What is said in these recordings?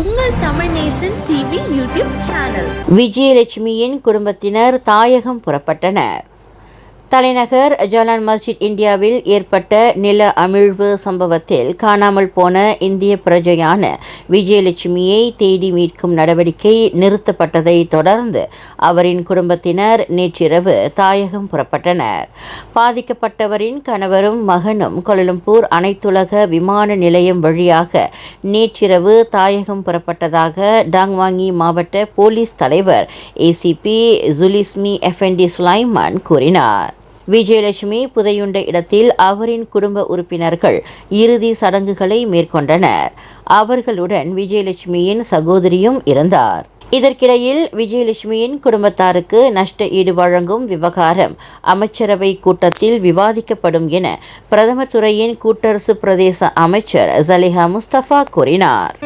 உங்கள் Tamil Nesan TV YouTube channel. விஜயலட்சுமியின் குடும்பத்தினர் தாயகம் புறப்பட்டனர். தலைநகர் ஜலான் மஸ்ஜித் இந்தியாவில் ஏற்பட்ட நில அமிழ்வு சம்பவத்தில் காணாமல் போன இந்திய பிரஜையான விஜயலட்சுமியை தேடி மீட்கும் நடவடிக்கை நிறுத்தப்பட்டதை தொடர்ந்து அவரின் குடும்பத்தினர் நேற்றிரவு தாயகம் புறப்பட்டனர். பாதிக்கப்பட்டவரின் கணவரும் மகனும் கொலலம்பூர் அனைத்துலக விமான நிலையம் வழியாக நேற்றிரவு தாயகம் புறப்பட்டதாக டாங்வாங்கி மாவட்ட போலீஸ் தலைவர் ஏசிபி ஜுலிஸ்மி எஃப்என்டி சுலைமான் கூறினார். விஜயலட்சுமி புதையுண்ட இடத்தில் அவரின் குடும்ப உறுப்பினர்கள் இறுதி சடங்குகளை மேற்கொண்டனர். அவர்களுடன் விஜயலட்சுமியின் சகோதரியும் இருந்தார். இதற்கிடையில் விஜயலட்சுமியின் குடும்பத்தாருக்கு நஷ்ட ஈடு வழங்கும் விவகாரம் அமைச்சரவை கூட்டத்தில் விவாதிக்கப்படும் என பிரதமர் துறையின் கூட்டரசு பிரதேச அமைச்சர் ஜலிஹா முஸ்தபா கூறினார்.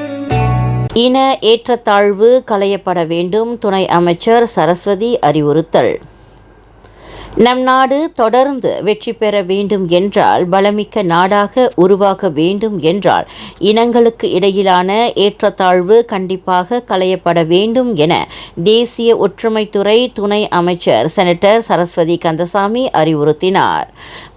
இன ஏற்றத்தாழ்வு களையப்பட வேண்டும் துணை அமைச்சர் சரஸ்வதி அறிவுறுத்தல். நம் நாடு தொடர்ந்து வெற்றி பெற வேண்டும் என்றால் பலமிக்க நாடாக உருவாக வேண்டும் என்றால் இனங்களுக்கு இடையிலான ஏற்றத்தாழ்வு கண்டிப்பாக களையப்பட வேண்டும் என தேசிய ஒற்றுமைத்துறை துணை அமைச்சர் செனட்டர் சரஸ்வதி கந்தசாமி அறிவுறுத்தினார்.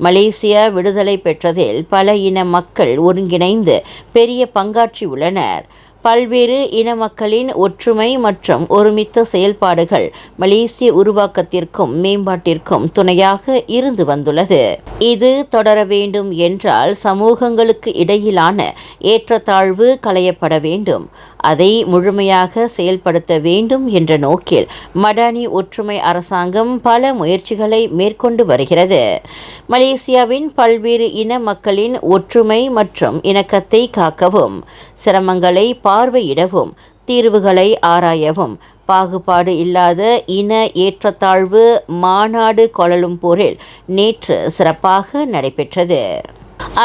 மலேசியா விடுதலை பெற்றதில் பல இன மக்கள் ஒருங்கிணைந்து பெரிய பங்காற்றியுள்ளனர். பல்வேறு இன மக்களின் ஒற்றுமை மற்றும் ஒருமித்த செயல்பாடுகள் மலேசிய உருவாக்கத்திற்கும் மேம்பாட்டிற்கும் துணையாக இருந்து வந்துள்ளது. இது தொடர வேண்டும் என்றால் சமூகங்களுக்கு இடையிலான ஏற்றத்தாழ்வு களையப்பட வேண்டும். அதை முழுமையாக செயல்படுத்த வேண்டும் என்ற நோக்கில் மடானி ஒற்றுமை அரசாங்கம் பல முயற்சிகளை மேற்கொண்டு வருகிறது. மலேசியாவின் பல்வேறு இன மக்களின் ஒற்றுமை மற்றும் இணக்கத்தை காக்கவும் சிரமங்களை பார்வையிடவும் தீர்வுகளை ஆராயவும் பாகுபாடு இல்லாத இன ஏற்றத்தாழ்வு மாநாடு கொலலும்பூரில் நேற்று சிறப்பாக நடைபெற்றது.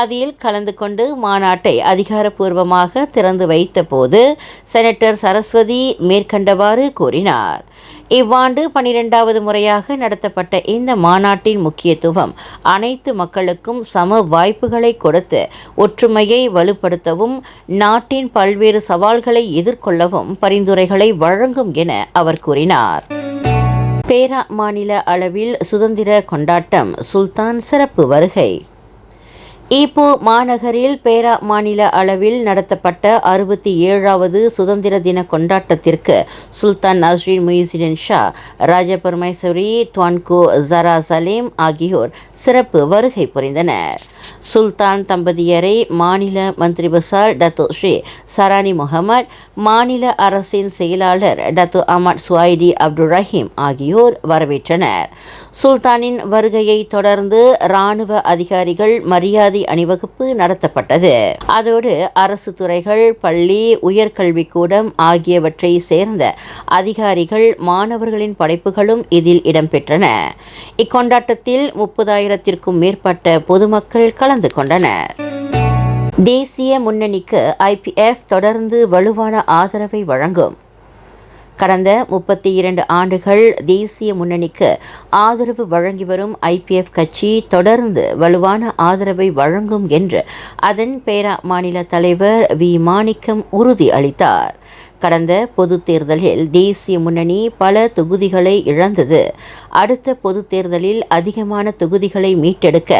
அதில் கலந்து கொண்டு மாநாட்டை அதிகாரப்பூர்வமாக திறந்து வைத்தபோது செனட்டர் சரஸ்வதி மேற்கண்டவாறு கூறினார். இவ்வாண்டு பனிரெண்டாவது முறையாக நடத்தப்பட்ட இந்த மாநாட்டின் முக்கியத்துவம் அனைத்து மக்களுக்கும் சம வாய்ப்புகளை கொடுத்து ஒற்றுமையை வலுப்படுத்தவும் நாட்டின் பல்வேறு சவால்களை எதிர்கொள்ளவும் பரிந்துரைகளை வழங்கும் என அவர் கூறினார். பேரா மாநில அளவில் சுதந்திர கொண்டாட்டம் சுல்தான் சிறப்பு வருகை. ஈப்போ மாநகரில் பேரா மாநில அளவில் நடத்தப்பட்ட அறுபத்தி ஏழாவது சுதந்திர தின கொண்டாட்டத்திற்கு சுல்தான் நஸ்ரீன் முயிசுடின் ஷா ராஜபர்மேஸ்வரி துவான்கோ ஜரா சலீம் ஆகியோர் சிறப்பு வருகை புரிந்தனர். சுல்தான் தம்பதியரை மாநில மந்திரி பசார் டத்து ஸ்ரீ சரானி முகமது மாநில அரசின் செயலாளர் Datuk Ahmad Suaidi Abdul Rahim ஆகியோர் வரவேற்றனர். சுல்தானின் வருகையை தொடர்ந்து இராணுவ அதிகாரிகள் மரியாதை அணிவகுப்பு நடத்தப்பட்டது. அதோடு அரசு துறைகள் பள்ளி உயர்கல்விக்கூடம் ஆகியவற்றை சேர்ந்த அதிகாரிகள் மாணவர்களின் படைப்புகளும் இதில் இடம்பெற்றன. இக்கொண்டாட்டத்தில் முப்பதாயிரத்திற்கும் மேற்பட்ட பொதுமக்கள் கலந்து கொண்டனர். தேசிய முன்னணிக்கு ஐபிஎஃப் தொடர்ந்து வலுவான ஆதரவை வழங்கும். கடந்த முப்பத்தி இரண்டு ஆண்டுகள் தேசிய முன்னணிக்கு ஆதரவு வழங்கி வரும் ஐபிஎஃப் கட்சி தொடர்ந்து வலுவான ஆதரவை வழங்கும் என்று அதன் பேரா மாநில தலைவர் வி மாணிக்கம் உறுதி அளித்தார். கடந்த பொது தேர்தலில் தேசிய முன்னணி பல தொகுதிகளை இழந்தது. அடுத்த பொது தேர்தலில் அதிகமான தொகுதிகளை மீட்டெடுக்க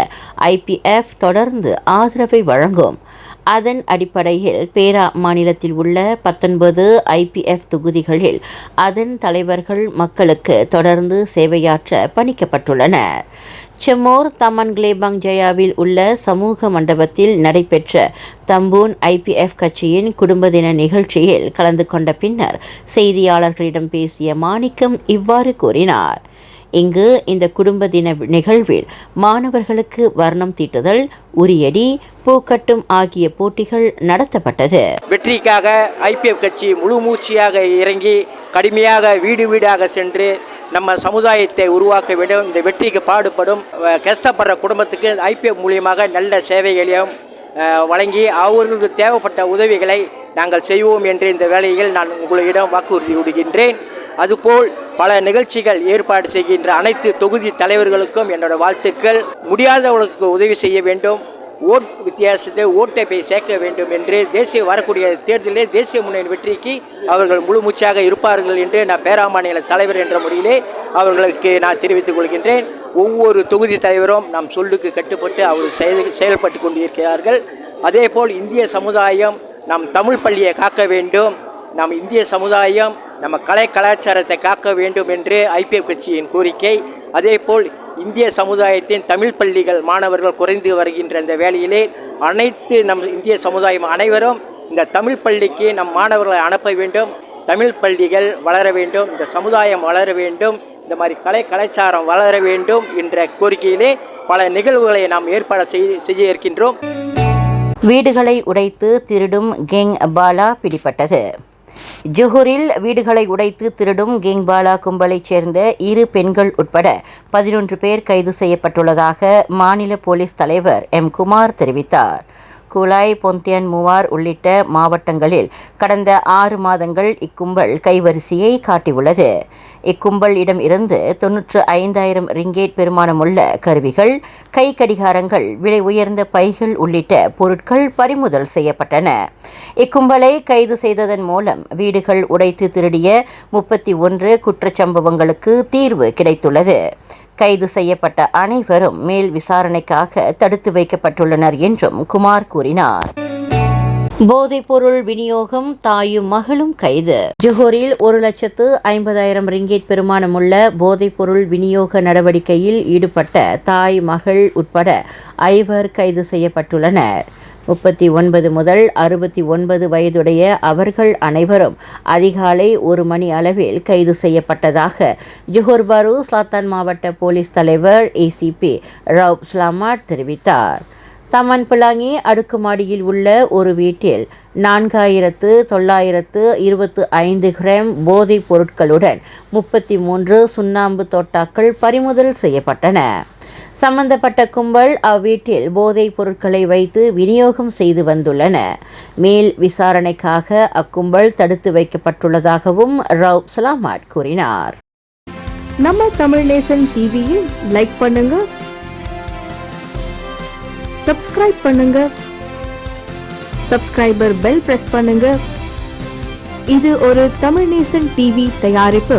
ஐபிஎஃப் தொடர்ந்து ஆதரவை வழங்கும். அதன் அடிப்படையில் பேரா மாநிலத்தில் உள்ள பத்தொன்பது ஐபிஎஃப் தொகுதிகளில் அதன் தலைவர்கள் மக்களுக்கு தொடர்ந்து சேவையாற்ற பணிக்கப்பட்டுள்ளனர். செம்மோர் தமன் கிளேபாங் ஜயாவில் உள்ள சமூக மண்டபத்தில் நடைபெற்ற தம்பூன் ஐபிஎஃப் கட்சியின் குடும்ப தின நிகழ்ச்சியில் கலந்து கொண்ட பின்னர் செய்தியாளர்களிடம் பேசிய மாணிக்கம் இவ்வாறு கூறினார். இங்கு இந்த குடும்ப தின நிகழ்வில் மாணவர்களுக்கு வர்ணம் தீட்டுதல் உரியடி பூக்கட்டும் ஆகிய போட்டிகள் நடத்தப்பட்டது. வெற்றிக்காக ஐபிஎஃப் கட்சி முழு மூச்சியாக இறங்கி கடுமையாக வீடு வீடாக சென்று நம்ம சமுதாயத்தை உருவாக்க வேண்டும் இந்த வெற்றிக்கு பாடுபடும் கஷ்டப்படுற குடும்பத்துக்கு ஐபிஎஃப் மூலியமாக நல்ல சேவைகளையும் வழங்கி அவர்களுக்கு தேவைப்பட்ட உதவிகளை நாங்கள் செய்வோம் என்று இந்த வேலையில் நான் உங்களிடம் வாக்குறுதி விடுகின்றேன். அதுபோல் பல நிகழ்ச்சிகள் ஏற்பாடு செய்கின்ற அனைத்து தொகுதி தலைவர்களுக்கும் என்னோட வாழ்த்துக்கள். முடியாதவர்களுக்கு உதவி செய்ய வேண்டும். ஓட் வித்தியாசத்தை ஓட்டை போய் சேர்க்க வேண்டும் என்று தேசிய வரக்கூடிய தேர்தலிலே தேசிய முன்னணி வெற்றிக்கு அவர்கள் முழு மூச்சாக இருப்பார்கள் என்று நான் பேராமாநில தலைவர் என்ற முறையிலே அவர்களுக்கு நான் தெரிவித்துக் கொள்கின்றேன். ஒவ்வொரு தொகுதி தலைவரும் நம் சொல்லுக்கு கட்டுப்பட்டு அவர்கள் செயல் செயல்பட்டு கொண்டிருக்கிறார்கள். அதேபோல் இந்திய சமுதாயம் நம் தமிழ் பள்ளியை காக்க வேண்டும். நம் இந்திய சமுதாயம் நம்ம கலை கலாச்சாரத்தை காக்க வேண்டும் என்று ஐபிஎஃப் கட்சியின் கோரிக்கை. அதேபோல் இந்திய சமுதாயத்தின் தமிழ் பள்ளிகள் மாணவர்கள் குறைந்து வருகின்ற இந்த வேளையிலே அனைத்து நம் இந்திய சமுதாயம் அனைவரும் இந்த தமிழ் பள்ளிக்கு நம் மாணவர்களை அனுப்ப வேண்டும். தமிழ் பள்ளிகள் வளர வேண்டும். இந்த சமுதாயம் வளர வேண்டும். இந்த மாதிரி கலை கலாச்சாரம் வளர வேண்டும் என்ற கோரிக்கையிலே பல நிகழ்வுகளை நாம் ஏற்பாடு செய்து செய்ய இருக்கின்றோம் வீடுகளை உடைத்து திருடும் கெங் பாலா பிடிபட்டது. ஜொஹூரில் வீடுகளை உடைத்து திருடும் கேங்பாலா கும்பலைச் சேர்ந்த இரு பெண்கள் உட்பட பதினொன்று பேர் கைது செய்யப்பட்டுள்ளதாக மாநில போலீஸ் தலைவர் எம். குமார் தெரிவித்தார். குலாய் பொந்தியன் மூவார் உள்ளிட்ட மாவட்டங்களில் கடந்த ஆறு மாதங்கள் இக்கும்பல் கைவரிசையை காட்டியுள்ளது. இக்கும்பல் இடம் இருந்து தொன்னூற்று ஐந்தாயிரம் ரிங்கேட் பெருமானமுள்ள கருவிகள் கை கடிகாரங்கள் விலை உயர்ந்த பைகள் உள்ளிட்ட பொருட்கள் பறிமுதல் செய்யப்பட்டன. இக்கும்பலை கைது செய்ததன் மூலம் வீடுகள் உடைத்து திருடிய முப்பத்தி ஒன்று குற்றச்சம்பவங்களுக்கு தீர்வு கிடைத்துள்ளது. கைது செய்யப்பட்ட அனைவரும் மேல் விசாரணைக்காக தடுத்து வைக்கப்பட்டுள்ளனர் என்றும் குமார் கூறினார். போதைப்பொருள் விநியோகம் தாயும் மகளும் கைது. ஜுஹூரில் ஒரு லட்சத்து ஐம்பதாயிரம் ரிங்கேட் பெருமானமுள்ள போதைப்பொருள் விநியோக நடவடிக்கையில் ஈடுபட்ட தாய் மகள் உட்பட ஐவர் கைது செய்யப்பட்டுள்ளனர். முப்பத்தி ஒன்பது முதல் அறுபத்தி ஒன்பது வயதுடைய அவர்கள் அனைவரும் அதிகாலை ஒரு மணி அளவில் கைது செய்யப்பட்டதாக ஜொஹோர் பாரு சாத்தான் மாவட்ட போலீஸ் தலைவர் ஏசிபி ரவ் ஸ்லாமாட் தெரிவித்தார். தமன் பிளாங்கி அடுக்குமாடியில் உள்ள ஒரு வீட்டில் நான்காயிரத்து தொள்ளாயிரத்து இருபத்து ஐந்து கிராம் போதைப் பொருட்களுடன் முப்பத்தி மூன்று சுண்ணாம்பு தோட்டாக்கள் பறிமுதல் செய்யப்பட்டன. சம்பந்தப்பட்ட கும்பல் அவ்வீட்டில் போதைப் பொருட்களை வைத்து விநியோகம் செய்து வந்துள்ளன. மேல் விசாரணைக்காக அக்கும்பல் தடுத்து வைக்கப்பட்டுள்ளதாகவும் ரவ் சலாமாட் கூறினார். நம்ம தமிழ் நேசன் டிவியில் லைக் பண்ணுங்க சப்ஸ்கிரைப் பண்ணுங்க சப்ஸ்கிரைபர் பெல் பிரஸ் பண்ணுங்க. இது ஒரு தமிழ் நேசன் டிவி தயாரிப்பு.